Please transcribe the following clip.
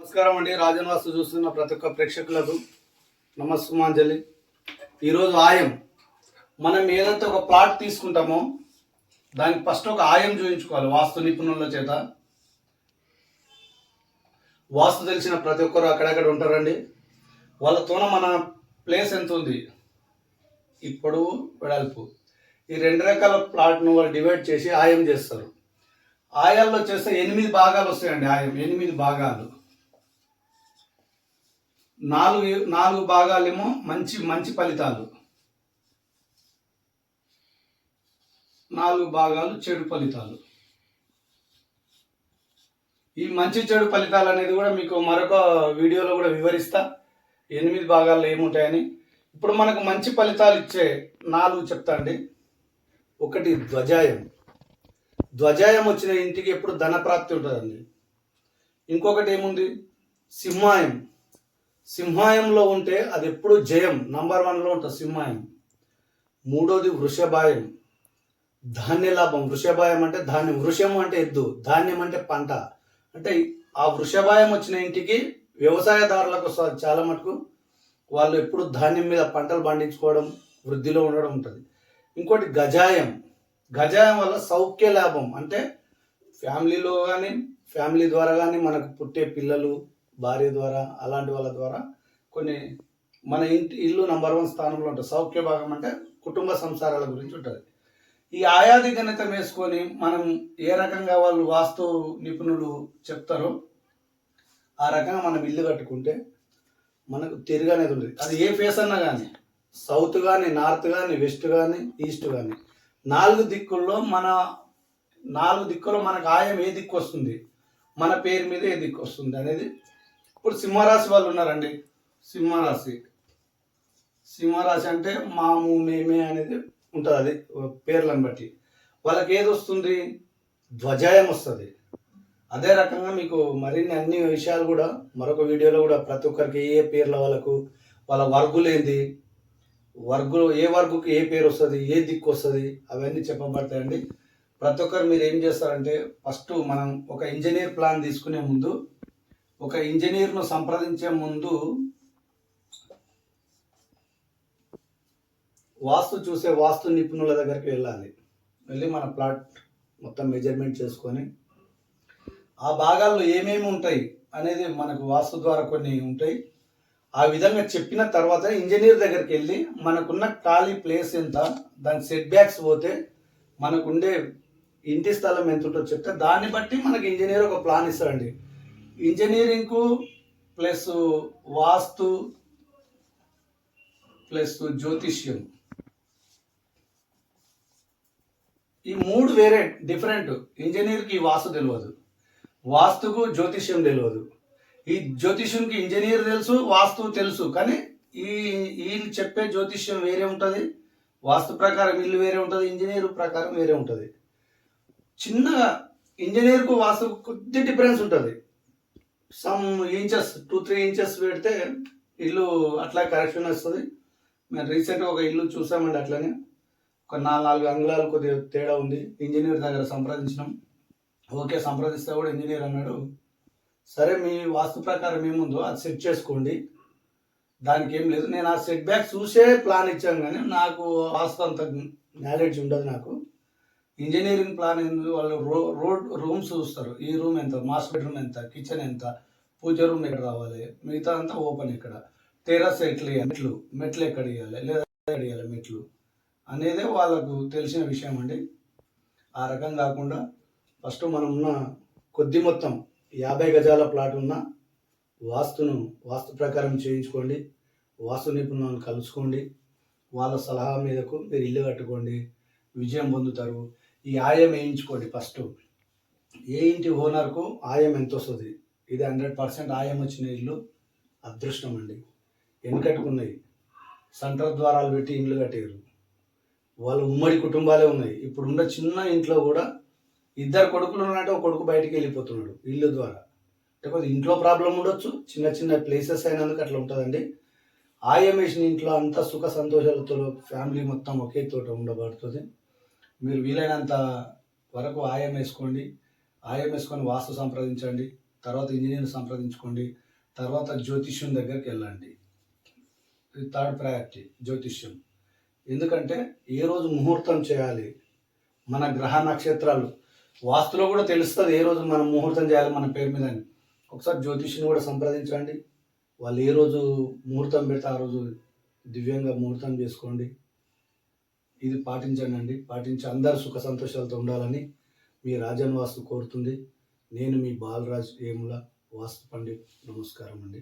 నమస్కారం అండి. రాజన్ వాస్తు చూస్తున్న ప్రతి ఒక్క ప్రేక్షకులకు నమస్సుమాంజలి. ఈరోజు ఆయం. మనం ఏదైతే ఒక ప్లాట్ తీసుకుంటామో దానికి ఫస్ట్ ఒక ఆయం చూపించుకోవాలి వాస్తు నిపుణుల చేత. వాస్తు తెలిసిన ప్రతి ఒక్కరు అక్కడక్కడ ఉంటారండి. వాళ్ళతోన మన ప్లేస్ ఎంత ఉంది? ఈ పొడవు వెడల్పు. ఈ రెండు రకాల ప్లాట్ను వాళ్ళు డివైడ్ చేసి ఆయం చేస్తారు. ఆయాల్లో చేస్తే ఎనిమిది భాగాలు వస్తాయండి ఆయం. ఎనిమిది భాగాలు. నాలుగు నాలుగు భాగాలేమో మంచి మంచి ఫలితాలు. నాలుగు భాగాలు చెడు ఫలితాలు. ఈ మంచి చెడు ఫలితాలు అనేది కూడా మీకు మరొక వీడియోలో కూడా వివరిస్తా. ఎనిమిది భాగాల్లో ఏముంటాయని. ఇప్పుడు మనకు మంచి ఫలితాలు ఇచ్చే నాలుగు చెప్తా అండి. ఒకటి ధ్వజాయం. ధ్వజాయం వచ్చిన ఇంటికి ఎప్పుడు ధనప్రాప్తి ఉంటుందండి. ఇంకొకటి ఏముంది? సింహాయం. సింహాయంలో ఉంటే అది ఎప్పుడు జయం నంబర్ వన్లో ఉంటుంది సింహాయం. మూడోది వృషభాయం. ధాన్య లాభం. వృషభాయం అంటే ధాన్యం. వృషం అంటే ఎద్దు. ధాన్యం అంటే పంట. అంటే ఆ వృషభాయం వచ్చిన ఇంటికి వ్యవసాయదారులకు చాలా మటుకు వాళ్ళు ఎప్పుడు ధాన్యం మీద పంటలు పండించుకోవడం వృద్ధిలో ఉండడం ఉంటుంది. ఇంకోటి గజాయం. గజాయం వల్ల సౌఖ్య లాభం. అంటే ఫ్యామిలీలో కానీ ఫ్యామిలీ ద్వారా కానీ మనకు పుట్టే పిల్లలు భార్య ద్వారా అలాంటి వాళ్ళ ద్వారా కొన్ని మన ఇంటి ఇల్లు నంబర్ వన్ స్థానంలో ఉంటుంది. సౌఖ్య భాగం అంటే కుటుంబ సంసారాల గురించి ఉంటుంది. ఈ ఆయాది గణితం వేసుకొని మనం ఏ రకంగా వాళ్ళు వాస్తు నిపుణులు చెప్తారో ఆ రకంగా మనం ఇల్లు కట్టుకుంటే మనకు తిరిగి అనేది ఉంటుంది అది ఏ ఫేస్ అన్నా కానీ సౌత్ కానీ నార్త్ కానీ వెస్ట్ కానీ ఈస్ట్ కానీ నాలుగు దిక్కుల్లో మన నాలుగు దిక్కుల్లో మనకు ఆయం ఏ దిక్కు వస్తుంది? మన పేరు మీద ఏ దిక్కు వస్తుంది అనేది ఇప్పుడు సింహరాశి వాళ్ళు ఉన్నారండి. సింహరాశి. సింహరాశి అంటే మాము మేమే అనేది ఉంటుంది అది పేర్లను బట్టి. వాళ్ళకి ఏది వస్తుంది? ధ్వజాయం వస్తుంది. అదే రకంగా మీకు మరిన్ని అన్ని విషయాలు కూడా మరొక వీడియోలో కూడా ప్రతి ఒక్కరికి ఏ పేర్ల వాళ్ళకు వాళ్ళ వర్గులు ఏంది వర్గు ఏ వర్గుకి ఏ పేరు వస్తుంది ఏ దిక్కు వస్తుంది అవన్నీ చెప్పబడతాయండి. ప్రతి ఒక్కరు మీరు ఏం చేస్తారంటే ఫస్ట్ మనం ఒక ఇంజనీర్ ప్లాన్ తీసుకునే ముందు ఒక ఇంజనీర్ను సంప్రదించే ముందు వాస్తు చూసే వాస్తు నిపుణుల దగ్గరికి వెళ్ళాలి. వెళ్ళి మన ప్లాట్ మొత్తం మెజర్మెంట్ చేసుకొని ఆ భాగాల్లో ఏమేమి ఉంటాయి అనేది మనకు వాస్తు ద్వారా కొన్ని ఉంటాయి. ఆ విధంగా చెప్పిన తర్వాత ఇంజనీర్ దగ్గరికి వెళ్ళి మనకున్న ఖాళీ ప్లేస్ ఎంత దాని సెట్ బ్యాక్స్ పోతే మనకుండే ఇంటి స్థలం ఎంత ఉంటుందో చెప్తే దాన్ని బట్టి మనకి ఇంజనీర్ ఒక ప్లాన్ ఇస్తాడండి. ఇంజనీరింగ్కు ప్లస్ వాస్తు ప్లస్ జ్యోతిష్యం. ఈ మూడు వేరే డిఫరెంట్. ఇంజనీర్కి వాస్తు తెలియదు వాస్తుకు జ్యోతిష్యం తెలియదు ఈ జ్యోతిష్యంకి ఇంజనీర్ తెలుసు వాస్తు తెలుసు. కానీ ఈ వీళ్ళు చెప్పే జ్యోతిష్యం వేరే ఉంటుంది వాస్తు ప్రకారం ఇల్లు వేరే ఉంటుంది ఇంజనీర్ ప్రకారం వేరే ఉంటుంది. చిన్నగా ఇంజనీర్కు వాస్తు కొద్ది డిఫరెన్స్ ఉంటుంది. Some inches two three inches పెడితే ఇల్లు అట్లా కరెక్షన్ వస్తుంది. మేము రీసెంట్గా ఒక ఇల్లు చూసామండి అట్లనే. ఒక నాలుగు నాలుగు అంగుళాలు కొద్దిగా తేడా ఉంది. ఇంజనీర్ దగ్గర సంప్రదించినాం. ఓకే సంప్రదిస్తే కూడా ఇంజనీర్ అన్నాడు. సరే మీ వాస్తు ప్రకారం ఏముందో అది సెట్ చేసుకోండి. దానికి ఏం లేదు. నేను ఆ సెట్ బ్యాక్ చూసే ప్లాన్ ఇచ్చాను కానీ నాకు వాస్తు అంత నాలెడ్జ్ ఉండదు నాకు. ఇంజనీరింగ్ ప్లాన్ వాళ్ళు రో రోడ్ రూమ్స్ చూస్తారు. ఈ రూమ్ ఎంత? మాస్టర్ బెడ్రూమ్ ఎంత? కిచెన్ ఎంత? పూజ రూమ్ ఎక్కడ రావాలి? మిగతా అంతా ఓపెన్ ఇక్కడ. టెరస్ ఎట్లా మెట్లు. మెట్లు ఎక్కడ ఇవ్వాలి లేదా ఎక్కడ మెట్లు? అనేదే వాళ్ళకు తెలిసిన విషయం అండి. ఆ రకం కాకుండా ఫస్ట్ మనం ఉన్న కొద్ది మొత్తం యాభై గజాల ప్లాట్ ఉన్న వాస్తును వాస్తు ప్రకారం చేయించుకోండి. వాస్తు నిపుణులను కలుసుకోండి. వాళ్ళ సలహా మీదకు మీరు ఇల్లు కట్టుకోండి. విజయం పొందుతారు. ఈ ఆయం వేయించుకోండి ఫస్ట్. ఏ ఇంటి ఓనర్కు ఆయం ఎంత వస్తుంది ఇది హండ్రెడ్ పర్సెంట్ ఆయం వచ్చిన ఇల్లు అదృష్టం అండి. వెనకట్టుకున్నాయి సెంటర్ ద్వారాలు పెట్టి ఇండ్లు కట్టారు వాళ్ళ ఉమ్మడి కుటుంబాలే ఉన్నాయి. ఇప్పుడు ఉన్న చిన్న ఇంట్లో కూడా ఇద్దరు కొడుకులు ఉన్నట్టు ఒక కొడుకు బయటికి వెళ్ళిపోతున్నాడు ఇల్లు ద్వారా. అంటే ఇంట్లో ప్రాబ్లం ఉండొచ్చు చిన్న చిన్న ప్లేసెస్ అయినందుకు అట్లా ఉంటుందండి. ఆయం వేసిన ఇంట్లో అంతా సుఖ సంతోషాలతో ఫ్యామిలీ మొత్తం ఒకే తోట ఉండబడుతుంది. మీరు వీలైనంత వరకు ఆయం వేసుకోండి. ఆయం వేసుకొని వాస్తు సంప్రదించండి. తర్వాత ఇంజనీర్ని సంప్రదించుకోండి. తర్వాత జ్యోతిష్యం దగ్గరికి వెళ్ళండి. ఇది థర్డ్ ప్రయారిటీ జ్యోతిష్యం. ఎందుకంటే ఏ రోజు ముహూర్తం చేయాలి? మన గ్రహ నక్షత్రాలు. వాస్తులో కూడా తెలుస్తుంది ఏ రోజు మనం ముహూర్తం చేయాలి మన పేరు మీద అని. ఒకసారి జ్యోతిష్యుని కూడా సంప్రదించండి. వాళ్ళు ఏ రోజు ముహూర్తం పెడితే ఆ రోజు దివ్యంగా ముహూర్తం చేసుకోండి. ఇది పాటించండి. అండి పాటించి అందరు సుఖ సంతోషాలతో ఉండాలని మీ రాజన్ వాస్తు కోరుతుంది. నేను మీ బాలరాజ్ ఏముల వాస్తు పండిట్. నమస్కారం అండి